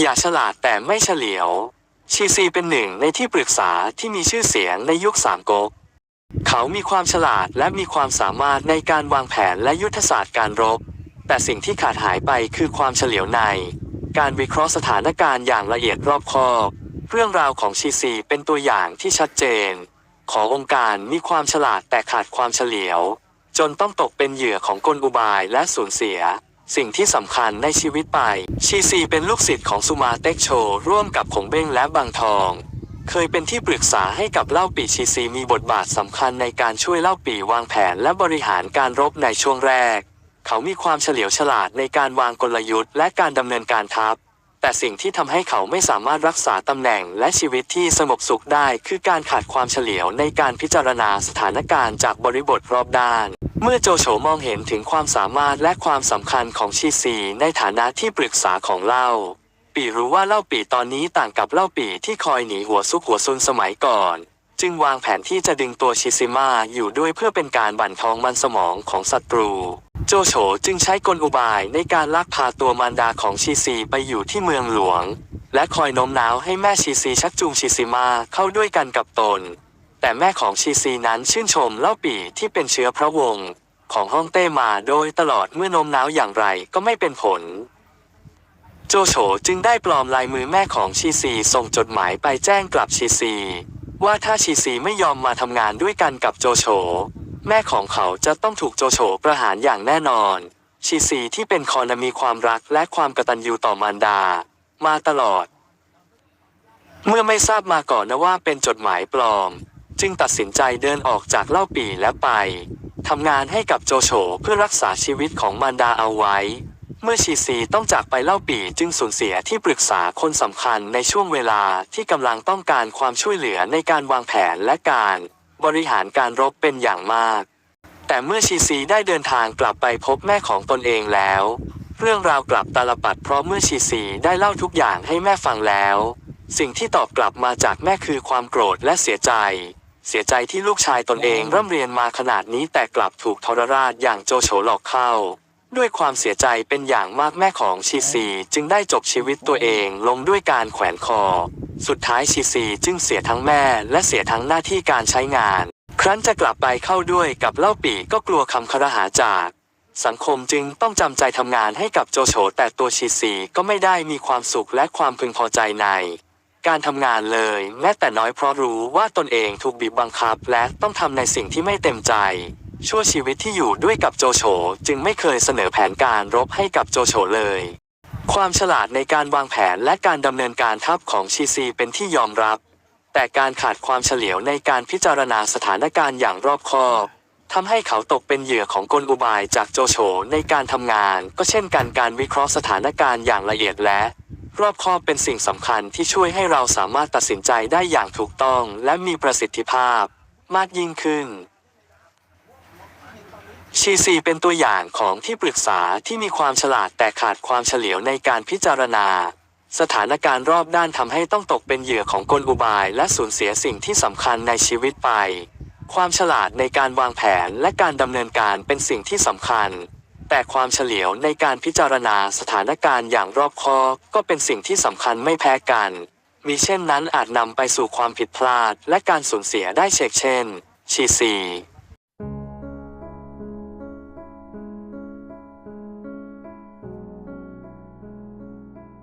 อย่าฉลาดแต่ไม่เฉลียว ชีซีเป็นหนึ่งในที่ปรึกษาที่มีชื่อเสียงในยุคสามก๊ก เขามีความฉลาดและมีความสามารถในการวางแผนและยุทธศาสตร์การรบ แต่สิ่งที่ขาดหายไปคือความเฉลียวใน การวิเคราะห์สถานการณ์อย่างละเอียดรอบคอบ เรื่องราวของชีซีเป็นตัวอย่างที่ชัดเจน ขององค์การมีความฉลาดแต่ขาดความเฉลียว จนต้องตกเป็นเหยื่อของกลอุบายและสูญเสีย สิ่งที่สำคัญในชีวิตไป ชีซีเป็นลูกศิษย์ของสุมาเต็กโช ร่วมกับขงเบ้งและบางทอง เคยเป็นที่ปรึกษาให้กับเล่าปีชีซีมีบทบาทสำคัญในการช่วยเล่าปีวางแผนและบริหารการรบในช่วงแรก เขามีความเฉลียวฉลาดในการวางกลยุทธ์และการดำเนินการทัพ แต่สิ่งที่ทำให้เขาไม่สามารถรักษาตำแหน่งและชีวิตที่สงบสุขได้คือการขาดความเฉลียวในการพิจารณาสถานการณ์จากบริบทรอบด้าน เมื่อโจโฉมองเห็นถึงความสามารถและความสำคัญของชีซีในฐานะที่ปรึกษาของเล่า ปีรู้ว่าเล่าปีตอนนี้ต่างกับเล่าปีที่คอยหนีหัวซุกหัวซุนสมัยก่อน จึงวางแผนที่จะดึงตัวชิซิมาอยู่ด้วยเพื่อเป็นการบั่นทองมันสมองของศัตรู โจโฉจึงใช้กลอุบายในการลักพาตัวมารดาของชีซีไปอยู่ที่เมืองหลวง และคอยโน้มน้าวให้แม่ชีซีชักจูงชิซิมาเข้าด้วยกันกับตน แต่แม่ของชีซีนั้นชื่นชมเล่าปี่ที่เป็นเชื้อพระวงศ์ของฮ่องเต้มาโดยตลอดเมื่อโน้มน้าวอย่างไรก็ไม่เป็นผล โจโฉจึงได้ปลอมลายมือแม่ของชีซีส่งจดหมายไปแจ้งกลับชีซี ว่าถ้าชีซีไม่ยอมมาทำงานด้วยกันกับโจโฉ แม่ของเขาจะต้องถูกโจโฉประหารอย่างแน่นอน ชีซีที่เป็นคอนมีความรักและความกตัญญูต่อมารดา มาตลอด เมื่อไม่ทราบมาก่อนนะว่าเป็นจดหมายปลอม จึงตัดสินใจเดินออกจากเล่าปีและไปทำงานให้กับโจโฉเพื่อรักษาชีวิตของมารดาเอาไว้ เมื่อชีซีต้องจากไปเล่าปีจึงสูญเสียที่ปรึกษาคนสำคัญในช่วงเวลาที่กำลังต้องการความช่วยเหลือในการวางแผนและการ บริหารการรบเป็นอย่างมาก แต่เมื่อชีซีได้เดินทางกลับไปพบแม่ของตนเองแล้ว เรื่องราวกลับตาลปัดเพราะเมื่อชีซีได้เล่าทุกอย่างให้แม่ฟังแล้ว สิ่งที่ตอบกลับมาจากแม่คือความโกรธและเสียใจ เสียใจที่ลูกชายตนเองร่ำเรียนมาขนาดนี้แต่กลับถูกทรราชอย่างโจโฉหลอกเข้า ด้วยความเสียใจเป็นอย่างมากแม่ของชีซีจึงได้จบชีวิตตัวเองลงด้วยการแขวนคอ สุดท้ายชีซีจึงเสียทั้งแม่และเสียทั้งหน้าที่การใช้งาน ครั้นจะกลับไปเข้าด้วยกับเล่าปีก็กลัวคำคารหาจาก สังคมจึงต้องจำใจทำงานให้กับโจโฉแต่ตัวชีซีก็ไม่ได้มีความสุขและความพึงพอใจใน การทำงานเลยแม้แต่น้อยเพราะรู้ว่าตนเองถูกบีบบังคับและต้องทำในสิ่งที่ไม่เต็มใจ ชั่วชีวิตที่อยู่ด้วยกับโจโฉจึงไม่เคยเสนอแผนการรบให้กับโจโฉเลย ความฉลาดในการวางแผนและการดำเนินการทัพของชีซีเป็นที่ยอมรับ แต่การขาดความเฉลียวในการพิจารณาสถานการณ์อย่างรอบคอบทำให้เขาตกเป็นเหยื่อของกลอุบายจากโจโฉในการทำงาน ก็เช่นกันการวิเคราะห์สถานการณ์อย่างละเอียดและ รอบคอบเป็นสิ่งสำคัญที่ช่วยให้เราสามารถตัดสินใจได้อย่างถูกต้องและมีประสิทธิภาพ มากยิ่งขึ้น ชีซีเป็นตัวอย่างของที่ปรึกษาที่มีความฉลาดแต่ขาดความเฉลียวในการพิจารณา สถานการณ์รอบด้านทำให้ต้องตกเป็นเหยื่อของกลอุบาย และสูญเสียสิ่งที่สำคัญในชีวิตไป ความฉลาดในการวางแผนและการดำเนินการเป็นสิ่งที่สำคัญ แต่ความเฉลียวในการพิจารณาสถานการณ์อย่างรอบคอบก็เป็นสิ่งที่สำคัญไม่แพ้กัน มีเช่นนั้นอาจนำไปสู่ความผิดพลาด และการสูญเสียได้เชกเช่นชีซี